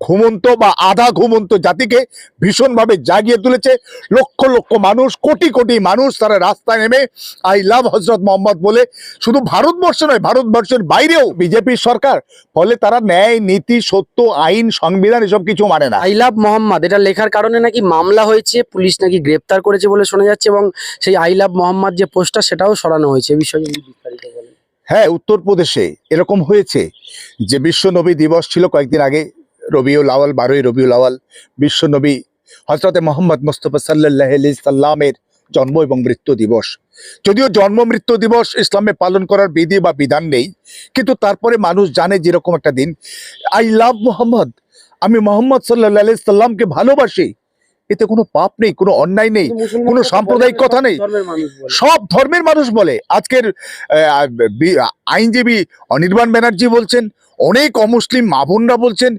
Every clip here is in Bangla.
ঘুমন্ত বা আধা ঘুমন্ত জাতিকে ভীষণভাবে জাগিয়ে তুলেছে। লক্ষ লক্ষ মানুষ কোটি কোটি মানুষ তারা রাস্তায় নেমে আই লাভ হজরত মোহাম্মদ বলে শুধু ভারতবর্ষ নয় ভারতবর্ষের বাইরেও বিজেপির সরকার ফলে তারা ন্যায় নীতি সত্য আইন সংবিধান এসব কিছু মানে না। আই লাভ মোহাম্মদ এটা লেখার কারণে নাকি মামলা হয়েছে পুলিশ নাকি গ্রেপ্তার করেছে বলে শোনা যাচ্ছে এবং সেই আই লাভ মোহাম্মদ যে পোস্টার সেটাও সরানো হয়েছে বিষয়ে বিস্তারিত হ্যাঁ উত্তরপ্রদেশে এরকম হয়েছে যে বিশ্ব নবী দিবস ছিল কয়েকদিন আগে রবিউল আওয়াল বারোই রবিউল আওয়াল বিশ্ব নবী হজরতে মোহাম্মদ মুস্তফা সাল্লাহ আলি সাল্লামের জন্ম এবং মৃত্যু দিবস। যদিও জন্ম মৃত্যু দিবস ইসলামে পালন করার বিধি বা বিধান নেই কিন্তু তারপরে মানুষ জানে যেরকম একটা দিন। আই লাভ মোহাম্মদ আমি মোহাম্মদ সাল্লাহ আলি সাল্লামকে ভালোবাসি। এতে কোনো পাপ নেই কোনো অন্যায় নেই কোনো সাম্প্রদায়িক কথা নেই। সব ধর্মের মানুষ বলে। আজকের আইনজীবী অনির্বাণ ব্যানার্জি বলছেন অনেক অমুসলিম মা বোনরা বলছেন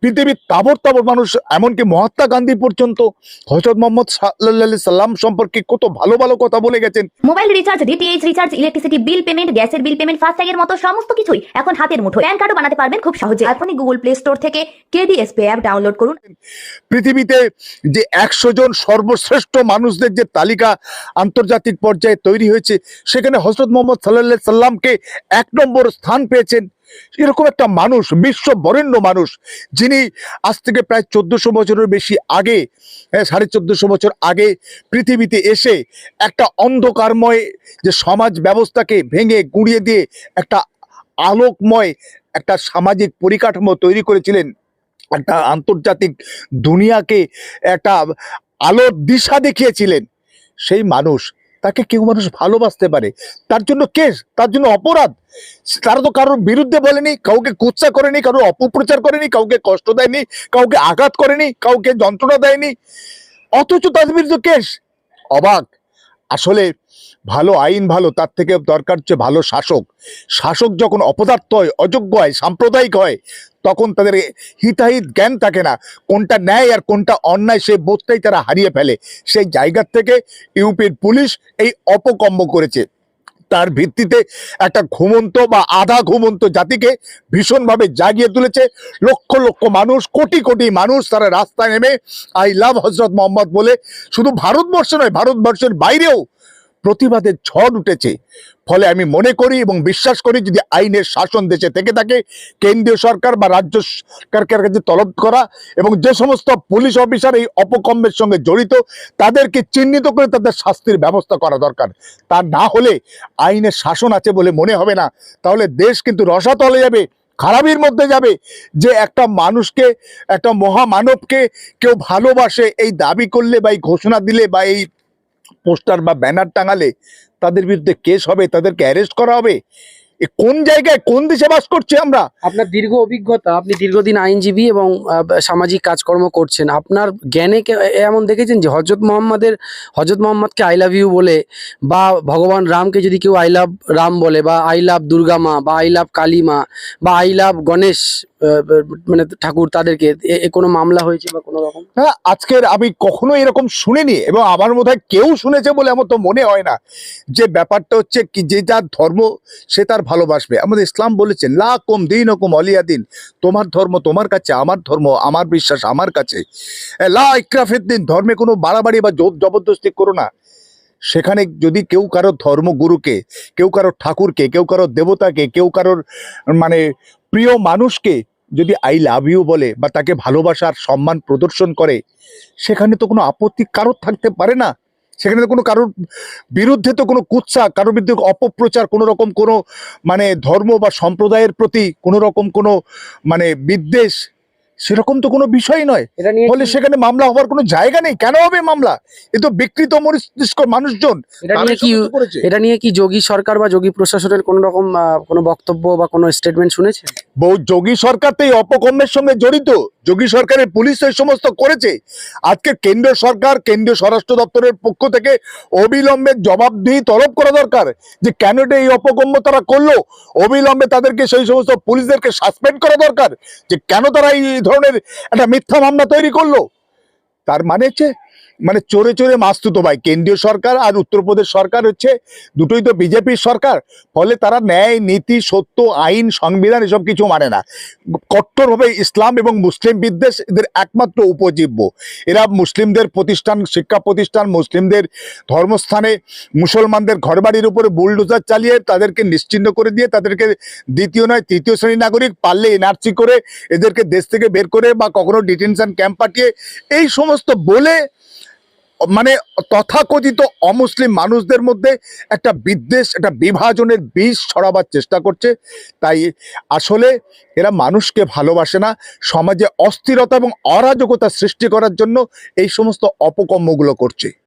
পৃথিবীর তাবর তাবর মানুষ এমনকি মহাত্মা গান্ধী পর্যন্ত হজরত মোহাম্মদ সাল্লাহ সাল্লাম সম্পর্কে কত ভালো ভালো কথা বলে গেছেন। Mobile recharge DTH recharge electricity bill payment গ্যাসের বিল পেমেন্ট ফাস্ট্যাগের মতো সমস্ত কিছুই এখন হাতের মুঠো প্যান কার্ডও বানাতে পারবেন খুব সহজে। এখনই গুগল প্লে স্টোর থেকে কেডিএস পে অ্যাপ ডাউনলোড করুন। পৃথিবীতে যে একশো জন সর্বশ্রেষ্ঠ মানুষদের যে তালিকা আন্তর্জাতিক পর্যায়ে তৈরি হয়েছে সেখানে হজরত মোহাম্মদ সাল্লাহ সাল্লামকে এক নম্বর স্থান পেয়েছেন। এরকম একটা মানুষ বিশ্ব বরেণ্য মানুষ যিনি আজ থেকে প্রায় চোদ্দশো বছরের বেশি আগে হ্যাঁ, সাড়ে চোদ্দশো বছর আগে পৃথিবীতে এসে একটা অন্ধকারময় যে সমাজ ব্যবস্থাকে ভেঙে গুঁড়িয়ে দিয়ে একটা আলোকময় একটা সামাজিক পরিকাঠামো তৈরি করেছিলেন একটা আন্তর্জাতিক দুনিয়াকে একটা আলোর দিশা দেখিয়েছিলেন। সেই মানুষ তাকে কেউ মানুষ ভালোবাসতে পারে। তার জন্য কেস, তার জন্য অপরাধ। তারা তো কারোর বিরুদ্ধে বলেনি, কাউকে কুৎসা করেনি, কারোর অপপ্রচার করেনি, কাউকে কষ্ট দেয়নি, কাউকে আঘাত করেনি, কাউকে যন্ত্রণা দেয়নি। অথচ তাদের বিরুদ্ধে কেস। অবাক। আসলে ভালো আইন ভালো, তার থেকে দরকার হচ্ছে ভালো শাসক। শাসক যখন অপদার্থ হয়, অযোগ্য হয়, সাম্প্রদায়িক হয়, তখন তাদের হিতাহিত জ্ঞান থাকে না, কোনটা ন্যায় আর কোনটা অন্যায় সেই বোধটাই তারা হারিয়ে ফেলে। সেই জায়গার থেকে ইউপির পুলিশ এই অপকম্ব করেছে। তার ভিত্তিতে একটা ঘুমন্ত বা আধা ঘুমন্ত জাতিকে ভীষণভাবে জাগিয়ে তুলেছে। লক্ষ লক্ষ মানুষ, কোটি কোটি মানুষ তারা রাস্তায় নেমে আই লাভ হজরত মোহাম্মদ বলে শুধু ভারতবর্ষ নয়, ভারতবর্ষের বাইরেও প্রতিবাদের ঝড় উঠেছে। ফলে আমি মনে করি এবং বিশ্বাস করি যদি আইনের শাসন দেশে থেকে থাকে, কেন্দ্রীয় সরকার বা রাজ্য সরকারের কাছে তলব করা এবং যে সমস্ত পুলিশ অফিসার এই অপকম্মের সঙ্গে জড়িত, তাদেরকে চিহ্নিত করে তাদের শাস্তির ব্যবস্থা করা দরকার। তা না হলে আইনের শাসন আছে বলে মনে হবে না। তাহলে দেশ কিন্তু রসাতলে যাবে, খারাপির মধ্যে যাবে যে একটা মানুষকে, একটা মহামানবকে কেউ ভালোবাসে, এই দাবি করলে বা এই ঘোষণা দিলে বা এই পোস্টার বা ব্যানার টাঙালে তাদের বিরুদ্ধে কেস হবে, তাদেরকে অ্যারেস্ট করা হবে? কোন জায়গায় কোন দেশে বাস করছি আমরা? আপনার দীর্ঘ অভিজ্ঞতা, আপনি দীর্ঘদিন আইনজীবী এবং সামাজিক কাজকর্ম করছেন, আপনার জ্ঞানে এমন দেখেছেন যে হজরত মোহাম্মদের, হজরত মোহাম্মদকে আই লাভ ইউ বলে বা ভগবান রামকে যদি কেউ আই লাভ রাম বলে বা আই লাভ দুর্গা মা বা আই লাভ কালী মা বা আই লাভ গণেশ মানে ঠাকুর তাদেরকে কোনো মামলা হয়েছে বা কোনো রকম? হ্যাঁ আজকের আমি কখনো এরকম শুনিনি এবং আমার হয় কেউ শুনেছে বলে আমার তো মনে হয় না। যে ব্যাপারটা হচ্ছে কি, যে যার ধর্ম সে তার ভালোবাসবে। আমাদের ইসলাম বলেছে, লা কম দিন ও কম অলিয়া দিন। তোমার ধর্ম তোমার কাছে, আমার ধর্ম আমার বিশ্বাস আমার কাছে। লা ইকরাফের দিন। ধর্মে কোনো বাড়াবাড়ি বা জোর জবরদস্তি করো না। সেখানে যদি কেউ কারও ধর্মগুরুকে কেউ কারও ঠাকুরকে, কেউ কারও দেবতাকে, কেউ কারোর মানে প্রিয় মানুষকে যদি আই লাভ ইউ বলে বা তাকে ভালোবাসার সম্মান প্রদর্শন করে, সেখানে তো কোনো আপত্তি কারোর থাকতে পারে না। সেখানে তো কোনো কারোর বিরুদ্ধে তো কোনো কুৎসা, কারোর বিরুদ্ধে অপপ্রচার, কোনো রকম কোনো মানে ধর্ম বা সম্প্রদায়ের প্রতি কোনো রকম কোনো মানে বিদ্বেষ সেরকম তো কোনো বিষয় নয়। ফলে সেখানে মামলা হওয়ার কোনো জায়গা নেই। কেন হবে মামলা? এ তো বিকৃত মস্তিষ্ক মানুষজন। এটা নিয়ে কি এটা নিয়ে কি যোগী সরকার বা যোগী প্রশাসনের কোনো রকম কোনো বক্তব্য বা কোনো স্টেটমেন্ট শুনেছে? বহু যোগী সরকার তো এই অপকর্মের সঙ্গে জড়িত। যোগী সরকারের পুলিশ এই সমস্ত করেছে। আজকে কেন্দ্রীয় সরকার কেন্দ্রীয় স্বরাষ্ট্র দপ্তরের পক্ষ থেকে অবিলম্বে জবাবদিহি তলব করা দরকার যে কেন এটা এই অপকর্ম তারা করল। অবিলম্বে তাদেরকে সেই সমস্ত পুলিশদেরকে সাসপেন্ড করা দরকার যে কেন তারা এই ধরনের একটা মিথ্যা মামলা তৈরি করল। তার মানে হচ্ছে মানে চোরে চোরে মাস্তুতো ভাই। কেন্দ্রীয় সরকার আর উত্তরপ্রদেশ সরকার হচ্ছে, দুটোই তো বিজেপির সরকার। ফলে তারা ন্যায়, নীতি, সত্য, আইন, সংবিধান এসব কিছু মানে না। কট্টরভাবে ইসলাম এবং মুসলিম বিদ্বেষ এদের একমাত্র উপজীব্য। এরা মুসলিমদের প্রতিষ্ঠান, শিক্ষা প্রতিষ্ঠান, মুসলিমদের ধর্মস্থানে মুসলমানদের ঘরবাড়ির উপরে বুলডোজার চালিয়ে তাদেরকে নিশ্চিহ্ন করে দিয়ে তাদেরকে দ্বিতীয় নয়, তৃতীয় শ্রেণি নাগরিক পারলে এনআরসি করে এদেরকে দেশ থেকে বের করে বা কখনো ডিটেনশন ক্যাম্প পাঠিয়ে এই সমস্ত বলে মানে তথাকথিত অমুসলিম মানুষদের মধ্যে একটা বিদ্বেষ, একটা বিভাজনের বীজ ছড়াবার চেষ্টা করছে। তাই আসলে এরা মানুষকে ভালোবাসে না। সমাজে অস্থিরতা এবং অরাজকতা সৃষ্টি করার জন্য এই সমস্ত অপকর্মগুলো করছে।